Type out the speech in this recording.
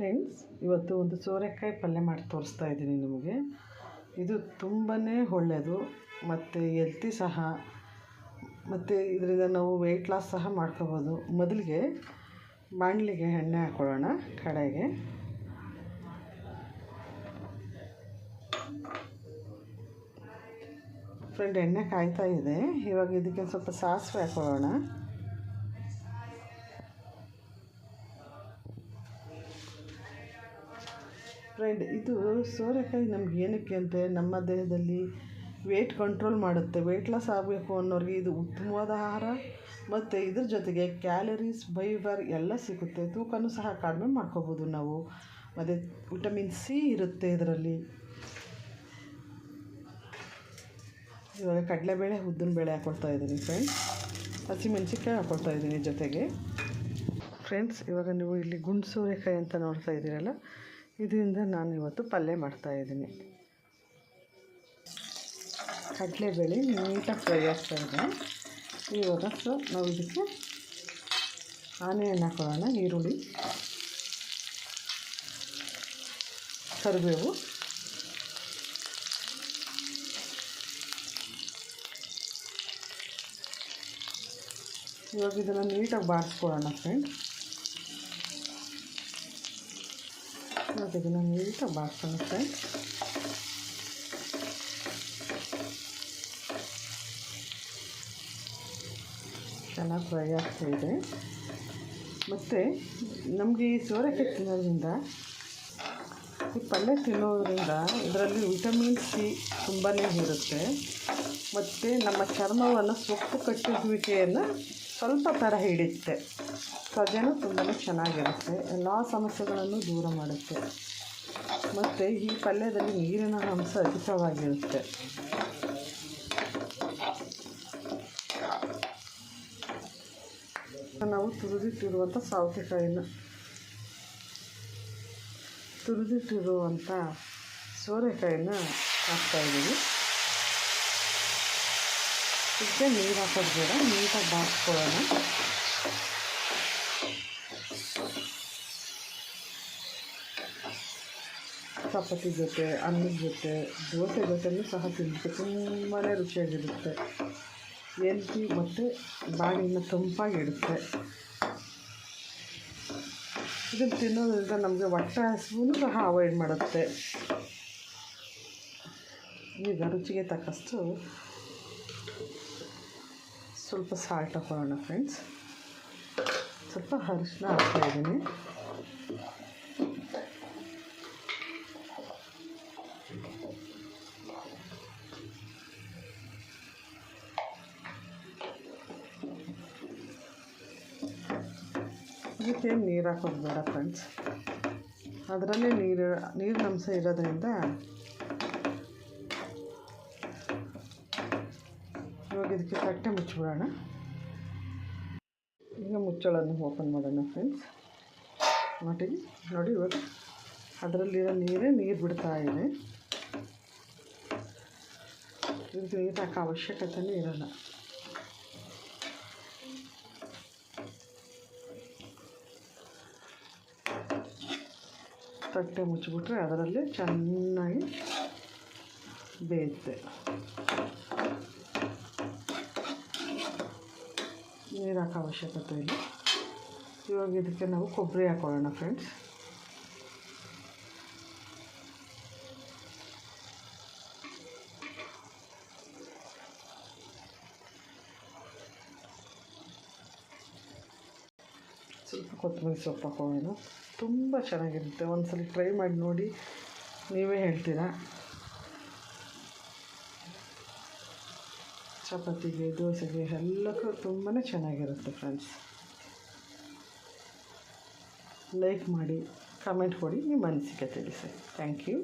Friends, ಇವತ್ತು ಒಂದು ಸೋರೆಕಾಯಿ ಪಲ್ಯ ಮಾಡಿ ತೋರಿಸ್ತಾ ಇದ್ದೀನಿ ನಿಮಗೆ. ಇದು ತುಂಬಾ ಒಳ್ಳೆಯದು, ಮತ್ತು ಎಲ್ತಿ ಸಹ. ಮತ್ತು ಇದರಿಂದ ನಾವು ವೆಯ್ಟ್ ಲಾಸ್ ಸಹ ಮಾಡ್ಕೋಬೋದು. ಮೊದಲಿಗೆ ಬಾಣಲಿಗೆ ಎಣ್ಣೆ ಹಾಕ್ಕೊಳ್ಳೋಣ ಕಡೆಗೆ ಫ್ರೆಂಡ್, ಎಣ್ಣೆ ಕಾಯ್ತಾ ಇದೆ. ಇವಾಗ ಇದಕ್ಕೆ ಸ್ವಲ್ಪ ಸಾಸಿವೆ ಹಾಕೊಳ್ಳೋಣ. ಫ್ರೆಂಡ್ ಇದು ಸೋರೆಕಾಯಿ ನಮ್ಗೆ ಏನಕ್ಕೆ ಅಂದರೆ ನಮ್ಮ ದೇಹದಲ್ಲಿ ವೆಯ್ಟ್ ಕಂಟ್ರೋಲ್ ಮಾಡುತ್ತೆ. ವೆಯ್ಟ್ ಲಾಸ್ ಆಗಬೇಕು ಅನ್ನೋರಿಗೆ ಇದು ಉತ್ತಮವಾದ ಆಹಾರ. ಮತ್ತು ಇದ್ರ ಜೊತೆಗೆ ಕ್ಯಾಲರೀಸ್ ಫೈಬರ್ ಎಲ್ಲ ಸಿಗುತ್ತೆ. ತೂಕನೂ ಸಹ ಕಡಿಮೆ ಮಾಡ್ಕೋಬೋದು ನಾವು. ಮತ್ತು ವಿಟಮಿನ್ ಸಿ ಇರುತ್ತೆ ಇದರಲ್ಲಿ. ಇವಾಗ ಕಡಲೆಬೇಳೆ ಉದ್ದಿನಬೇಳೆ ಹಾಕ್ಕೊಳ್ತಾ ಇದ್ದೀನಿ ಫ್ರೆಂಡ್ಸ್ ಹಸಿಮೆಣ್ಸಿನ್ಕಾಯಿ ಹಾಕ್ಕೊಳ್ತಾ ಇದ್ದೀನಿ ಜೊತೆಗೆ. ಫ್ರೆಂಡ್ಸ್ ಇವಾಗ ನೀವು ಇಲ್ಲಿ ಗುಂಡು ಸೋರೆಕಾಯಿ ಅಂತ ನೋಡ್ತಾ ಇದ್ದೀರಲ್ಲ? ಇದರಿಂದ ನಾನು ಇವತ್ತು ಪಲ್ಯ ಮಾಡ್ತಾಯಿದ್ದೀನಿ ಕಡಲೆಬೇಳೆ ನೀಟಾಗಿ ಫ್ರೈ ಆಗ್ತಾ ಇದೆ. ಇವಾಗ ಸೊ ನಾವು ಇದಕ್ಕೆ ಆನಿಯನ್ ಹಾಕೊಳ್ಳೋಣ ಈರುಳ್ಳಿ, ಕರಿಬೇವು. ಇವಾಗ ಇದನ್ನು ನೀಟಾಗಿ ಬಾರಿಸ್ಕೊಳ್ಳೋಣ ಫ್ರೆಂಡ್ ಇವಾಗ ನೀಟ ಬಾಡಿಸೋಣ ಫ್ರೆಂಡ್ ಚೆನ್ನಾಗಿ ಫ್ರೈ ಇದೆ ಮತ್ತು ನಮಗೆ ಈ ಸೋರೆಕಾಯಿ ತಿನ್ನೋದ್ರಿಂದ ಈ ಪಲ್ಯ ತಿನ್ನೋದ್ರಿಂದ ಇದರಲ್ಲಿ ವಿಟಮಿನ್ ಸಿ ತುಂಬಾ ಇರುತ್ತೆ. ಮತ್ತು ನಮ್ಮ ಚರ್ಮವನ್ನು ಸೊಪ್ಪು ಕಟ್ಟುವಿಕೆಯನ್ನು ಸ್ವಲ್ಪ ಥರ ಹಿಡಿಯುತ್ತೆ. ಸಜೆನೂ ತುಂಬಾ ಚೆನ್ನಾಗಿರುತ್ತೆ. ಎಲ್ಲ ಸಮಸ್ಯೆಗಳನ್ನು ದೂರ ಮಾಡುತ್ತೆ. ಮತ್ತು ಈ ಪಲ್ಯದಲ್ಲಿ ನೀರಿನ ಅಂಶ ಅಧಿಕವಾಗಿರುತ್ತೆ. ನಾವು ತುರಿದಿಟ್ಟಿರುವಂಥ ಸೌತೆಕಾಯಿನ ತುರಿದಿಟ್ಟಿರುವಂಥ ಸೋರೆಕಾಯಿನ ಹಾಕ್ತಾಯಿದ್ದೀವಿ ಇದಕ್ಕೆ ನೀರು ಹಾಕೋದು ಬೇಡ ನೀಟಾಗಿ ಬಾಸ್ಕೊಳ್ಳೋಣ ಚಪಾತಿ ಜೊತೆ, ಅನ್ನದ ಜೊತೆ, ದೋಸೆ ಜೊತೆಯೂ ಸಹ ತಿನ್ನಲಿಕ್ಕೆ ತುಂಬಾ ರುಚಿಯಾಗಿರುತ್ತೆ. ಎಲ್ತಿ ಮತ್ತು ಬಾಡಿನ ತಂಪಾಗಿಡುತ್ತೆ ಇದನ್ನು ತಿನ್ನೋದ್ರಿಂದ ನಮಗೆ ಹೊಟ್ಟೆ ಹಸಿವು ಸಹ ಅವಾಯ್ಡ್ ಮಾಡುತ್ತೆ. ಈಗ ರುಚಿಗೆ ತಕ್ಕಷ್ಟು ಸ್ವಲ್ಪ ಸಾಲ್ಟ್ ಹಾಕೊಳ್ಳೋಣ ಫ್ರೆಂಡ್ಸ್ ಸ್ವಲ್ಪ ಅರಿಶಿನ ಹಾಕ್ತಾಯಿದ್ದೀನಿ ಇದಕ್ಕೆ ನೀರು ಹಾಕೋದು ಬೇಡ ಫ್ರೆಂಡ್ಸ್ ಅದರಲ್ಲೇ ನೀರು ನೀರಿನ ಅಂಶ ಇರೋದ್ರಿಂದ ಇದಕ್ಕೆ ತಟ್ಟೆ ಮುಚ್ಚಿಬಿಡೋಣ. ಈಗ ಮುಚ್ಚಳನ್ನು ಓಪನ್ ಮಾಡೋಣ ಫ್ರೆಂಡ್ಸ್ ಮಟ್ಟಿಗೆ ನೋಡಿ ಇವಾಗ ಅದರಲ್ಲಿರೋ ನೀರೇ ನೀರು ಬಿಡ್ತಾ ಇದೆ. ಇದಕ್ಕೆ ನೀರು ಹಾಕೋ ಅವಶ್ಯಕತೆಯೇ ಇರೋಲ್ಲ. ತಟ್ಟೆ ಮುಚ್ಚಿಬಿಟ್ರೆ ಅದರಲ್ಲಿ ಚೆನ್ನಾಗಿ ಬೇಯುತ್ತೆ. ನೀರು ಹಾಕೋ ಅವಶ್ಯಕತೆ ಇಲ್ಲ. ಇವಾಗ ಇದಕ್ಕೆ ನಾವು ಕೊಬ್ಬರಿ ಹಾಕೊಳ್ಳೋಣ ಫ್ರೆಂಡ್ಸ್ ಸ್ವಲ್ಪ ಕೊತ್ತಂಬರಿ ಸೊಪ್ಪು ಹಾಕೋಣ ತುಂಬ ಚೆನ್ನಾಗಿರುತ್ತೆ. ಒಂದ್ಸಲ ಟ್ರೈ ಮಾಡಿ ನೋಡಿ ನೀವೇ ಹೇಳ್ತೀರಾ? ಚಪಾತಿಗೆ ದೋಸೆಗೆ ಎಲ್ಲಕ್ಕೂ ತುಂಬಾ ಚೆನ್ನಾಗಿರುತ್ತೆ ಫ್ರೆಂಡ್ಸ್ ಲೈಕ್ ಮಾಡಿ ಕಮೆಂಟ್ ಕೊಡಿ, ನಿಮ್ಮ ಅನಿಸಿಕೆ ತಿಳಿಸಿ. Thank you